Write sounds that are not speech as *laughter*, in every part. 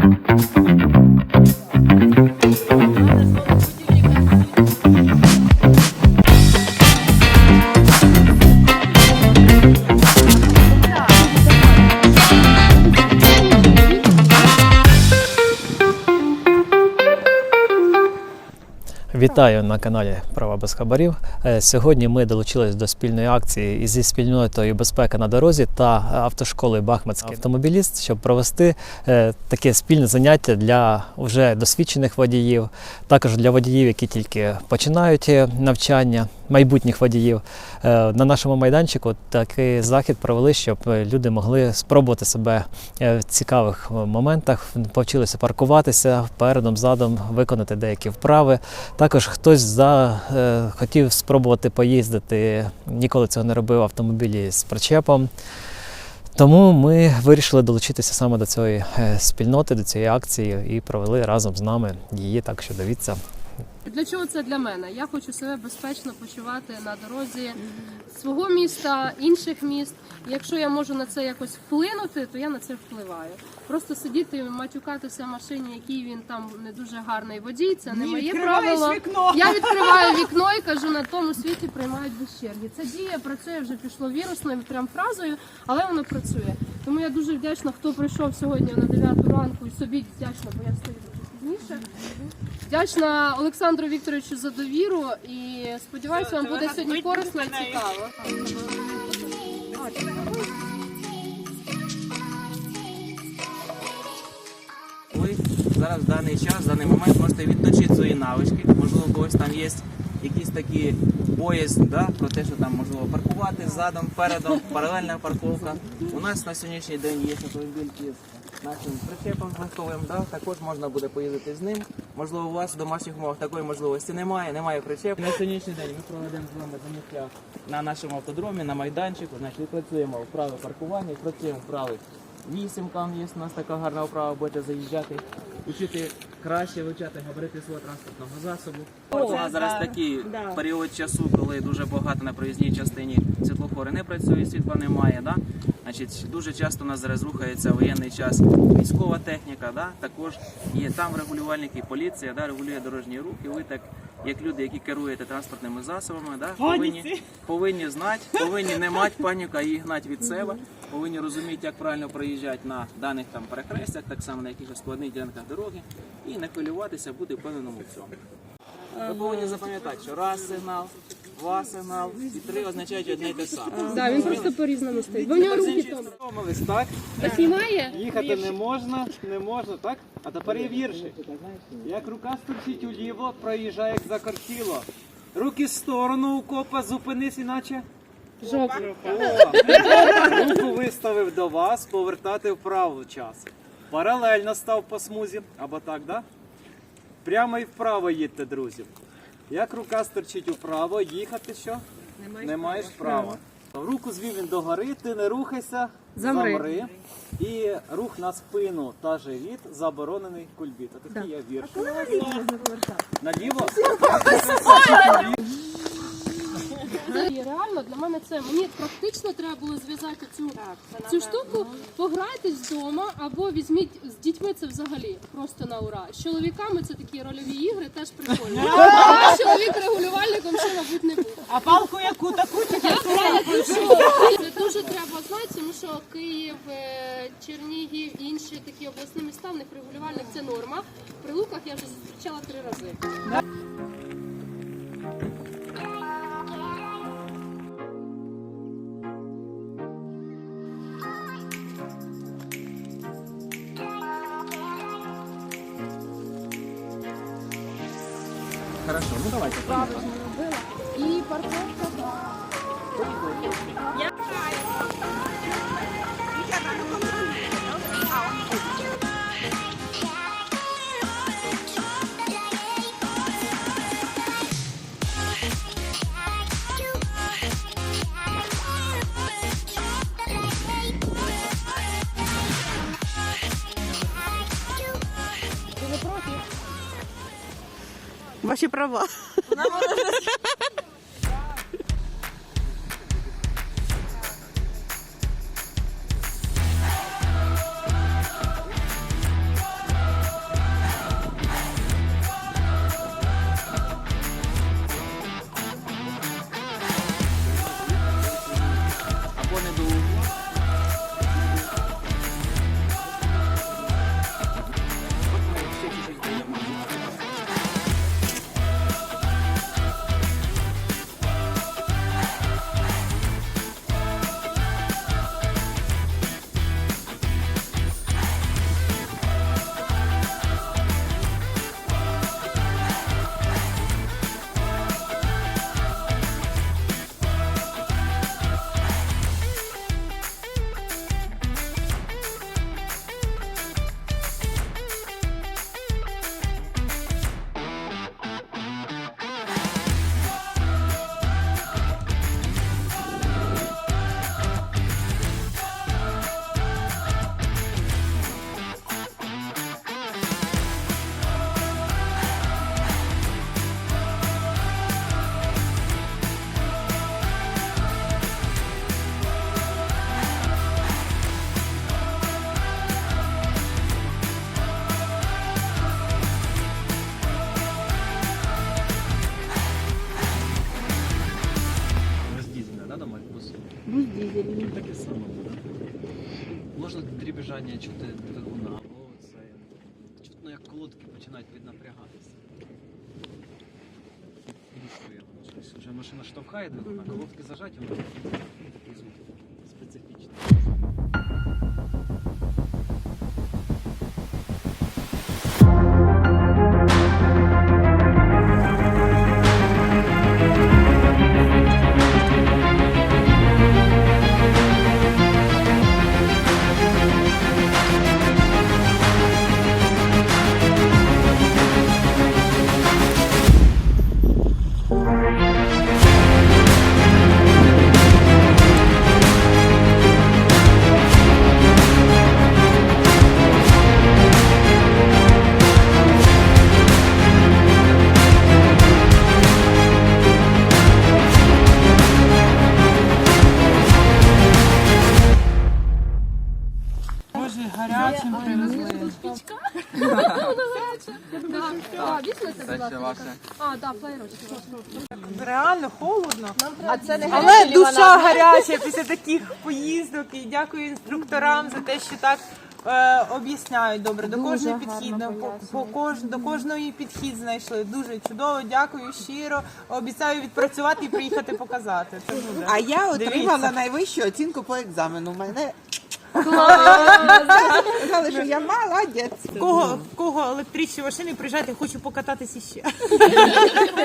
Thank you. Вітаю на каналі Права без хабарів. Е, Сьогодні ми долучились до спільної акції зі спільнотою безпека на дорозі та автошколи Бахмутський автомобіліст, щоб провести е, таке спільне заняття для вже досвідчених водіїв, також для водіїв, які тільки починають е, навчання, майбутніх водіїв. На нашому майданчику такий захід провели, щоб люди могли спробувати себе в цікавих моментах, повчилися паркуватися передом, задом, виконати деякі вправи. Також хтось за, е, хотів спробувати поїздити, ніколи цього не робив автомобілі з причепом. Тому ми вирішили долучитися саме до цієї е, спільноти, до цієї акції і провели разом з нами її. Так що дивіться. Для чого це для мене? Я хочу себе безпечно почувати на дорозі свого міста, інших міст. І Якщо я можу на це якось вплинути, то я на це впливаю. Просто сидіти і матюкатися в машині, який він там не дуже гарний водій, це не Ні, моє відкриваєш правило. вікно. Я відкриваю вікно і кажу, на тому світі приймають без черги. Це діє, працює вже пішло вірусною прям фразою, але воно працює. Тому я дуже вдячна, хто прийшов сьогодні на 9 ранку і собі вдячна, бо я стою дуже. Вдячна Олександру Вікторовичу за довіру і сподіваюся, вам буде сьогодні корисно і цікаво. Ви зараз в даний час, в даний момент можете відточити свої навички. Можливо, у когось там є якісь такі боязнь, да, про те, що там можливо паркувати задом, передом, *laughs* паралельна парковка. У нас на сьогоднішній день є автомобільки з нашим причепом змістовим, да, також можна буде поїздити з ним. Можливо, у вас в домашніх умовах такої можливості немає, немає причепу. На сьогоднішній день ми проведемо з вами заняття на нашому автодромі, на майданчику. Значить, працюємо вправи паркування, працюємо вправи Вісімка є у нас така гарна вправа, будете заїжджати, вчити краще вивчати габарити свого транспортного засобу. У нас зараз такий період часу, коли дуже багато на проїзній частині світлофори не працюють, світла немає. Да? Значить, дуже часто у нас зараз рухається воєнний час військова техніка, да? також є там регулювальники, поліція, да? регулює дорожній рух, і ви так. Як люди, які керуєте транспортними засобами, да, повинні, повинні знати, повинні не мати паніку, а її гнати від себе, повинні розуміти, як правильно проїжджати на даних там перехрестях, так само на якихось складних ділянках дороги, і не хвилюватися, бути впевненим у цьому. Ви повинні запам'ятати, що раз сигнал, два сигнал і три означають одне й те саме. Да, він просто по-різному стоїть. Бо в нього руки там. Так? Знімає? Їхати не можна, не можна, так? А тепер є вірші. Як рука стучить уліво, проїжджає як закортіло. Руки в сторону у копа, зупинись, іначе. Жопу. О, руку виставив до вас, повертати вправо час. Паралельно став по смузі, або так, да? Прямо і вправо їдьте, друзі. Як рука стерчить вправо, їхати що? Не маєш права. Руку звів він догори, ти не рухайся, Замри. І рух на спину та живіт заборонений кульбіт. А такий є вірш. Наліво? І реально для мене це мені практично треба було зв'язати цю, цю штуку, пограйтесь вдома або візьміть з дітьми це взагалі просто на ура. З чоловіками це такі рольові ігри, теж прикольно. *laughs* Я чоловік регулювальником ще, мабуть, не буде. А палку яку таку чи Я знаю, що це дуже треба знати, тому що Київ, е, Чернігів, інші такі обласні міста, в них регулювальник це норма. При луках я вже зустрічала три рази. Хорошо, ну давайте. Правильно робила. І парковка. Ваші права. плюс дизель. Таке саме буде. Можна дрібіжання чути двигуна, або це чутно як колодки починають піднапрягатися. Різко я воно щось. Вже машина штовхає двигуна, колодки зажать, воно. Да, візьмете, будь ласка. А, да, флайрочки. Реально холодно. А це не Але душа гаряча після таких поїздок. І дякую інструкторам за те, що так е, об'ясняють добре. До кожної підхідної, по, по кож, до кожної підхід знайшли. Дуже чудово. Дякую щиро. Обіцяю відпрацювати і приїхати показати. Це буде. А я отримала Дивіться. найвищу оцінку по екзамену. Мене сказали, що я молодець. В кого, в кого електричні машини приїжджайте, хочу покататися ще.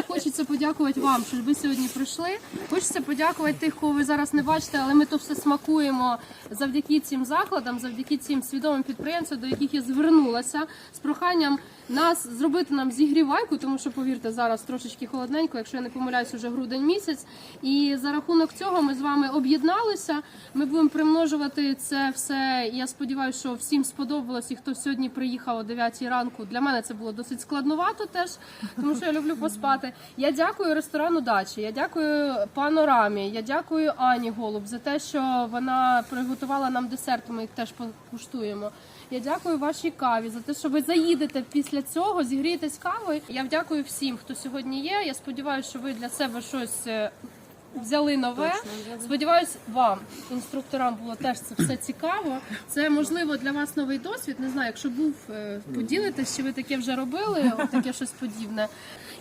Хочеться подякувати вам, що ви сьогодні прийшли. Хочеться подякувати тих, кого ви зараз не бачите, але ми то все смакуємо завдяки цим закладам, завдяки цим свідомим підприємцям, до яких я звернулася з проханням нас зробити нам зігрівайку, тому що повірте, зараз трошечки холодненько, якщо я не помиляюсь, уже грудень місяць. І за рахунок цього ми з вами об'єдналися. Ми будемо примножувати це все. Я сподіваюся, що всім сподобалось, і хто сьогодні приїхав о 9 ранку. Для мене це було досить складновато теж, тому що я люблю поспати. Я дякую ресторану дачі. Я дякую панорамі. Я дякую Ані Голуб за те, що вона приготувала нам десерт. Ми їх теж покуштуємо. Я дякую вашій каві за те, що ви заїдете після цього, зігрійтесь кавою. Я вдякую всім, хто сьогодні є. Я сподіваюся, що ви для себе щось. Взяли нове. Сподіваюсь, вам, інструкторам, було теж це все цікаво. Це можливо для вас новий досвід. Не знаю, якщо був, е, поділитесь, чи ви таке вже робили, таке щось подібне.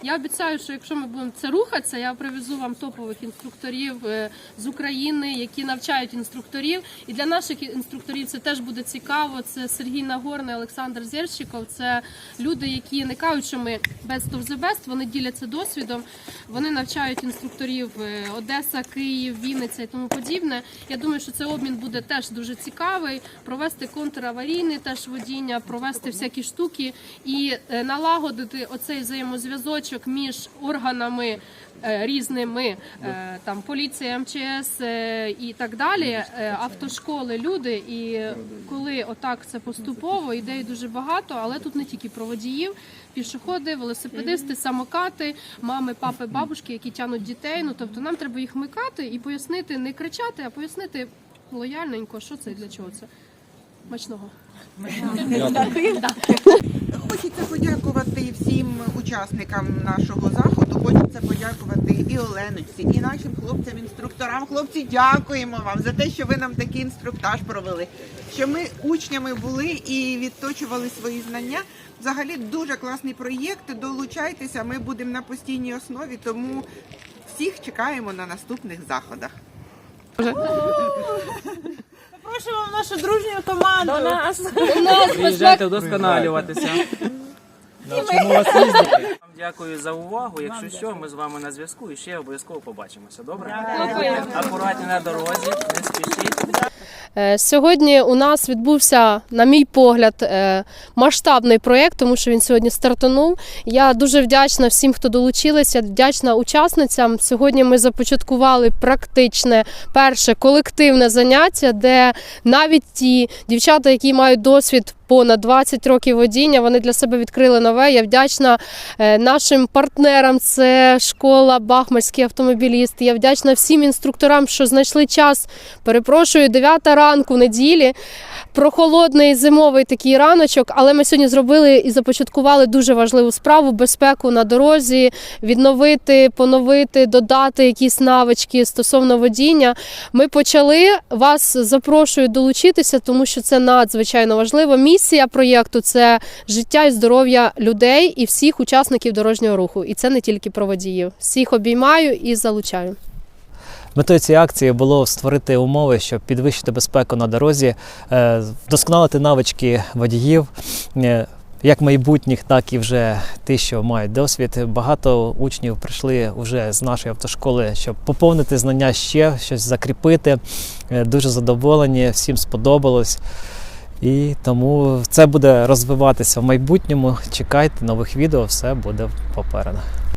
Я обіцяю, що якщо ми будемо це рухатися, я привезу вам топових інструкторів е, з України, які навчають інструкторів. І для наших інструкторів це теж буде цікаво. Це Сергій Нагорний, Олександр Зєрщиков. Це люди, які не кажуть, що ми best of the best, вони діляться досвідом. Вони навчають інструкторів е, Одеса, Київ, Вінниця і тому подібне. Я думаю, що цей обмін буде теж дуже цікавий. Провести контраварійне теж водіння, провести всякі штуки і е, налагодити оцей взаємозв'язочок між органами. Е, Різними е, там поліція, МЧС е, і так далі, автошколи, люди. І коли отак це поступово, ідей дуже багато, але тут не тільки про водіїв, пішоходи, велосипедисти, самокати, мами, папи, бабушки, які тянуть дітей. Ну тобто нам треба їх микати і пояснити, не кричати, а пояснити лояльненько, що це і для чого це. Смачного. Хочеться подякувати всім учасникам нашого заходу. Хочеться подякувати і Оленочці, і нашим хлопцям-інструкторам. Хлопці, дякуємо вам за те, що ви нам такий інструктаж провели. Що ми учнями були і відточували свої знання. Взагалі дуже класний проєкт. Долучайтеся, ми будемо на постійній основі, тому всіх чекаємо на наступних заходах. Запрошуємо в нашу дружню команду. До нас. Приїжджайте вдосконалюватися. Навчимо вас їздити. Вам дякую за увагу. Якщо що, ми з вами на зв'язку і ще обов'язково побачимося. Добре? Акуратні на дорозі, не спішіть. Е, Сьогодні у нас відбувся, на мій погляд, е, масштабний проєкт, тому що він сьогодні стартанув. Я дуже вдячна всім, хто долучилися, вдячна учасницям. Сьогодні ми започаткували практичне перше колективне заняття, де навіть ті дівчата, які мають досвід понад 20 років водіння. Вони для себе відкрили нове. Я вдячна е, нашим партнерам. Це школа Бахмальський автомобіліст. Я вдячна всім інструкторам, що знайшли час. Перепрошую, 9 ранку неділі. Прохолодний зимовий такий раночок, але ми сьогодні зробили і започаткували дуже важливу справу безпеку на дорозі, відновити, поновити, додати якісь навички стосовно водіння. Ми почали вас запрошую долучитися, тому що це надзвичайно важливо. Місія проєкту це життя і здоров'я людей і всіх учасників дорожнього руху. І це не тільки про водіїв. Всіх обіймаю і залучаю. Метою цієї акції було створити умови, щоб підвищити безпеку на дорозі, е, вдосконалити навички водіїв. е, Як майбутніх, так і вже ті, що мають досвід. Багато учнів прийшли вже з нашої автошколи, щоб поповнити знання ще, щось закріпити. Е, Дуже задоволені, всім сподобалось. І тому це буде розвиватися в майбутньому. Чекайте нових відео, все буде попереду.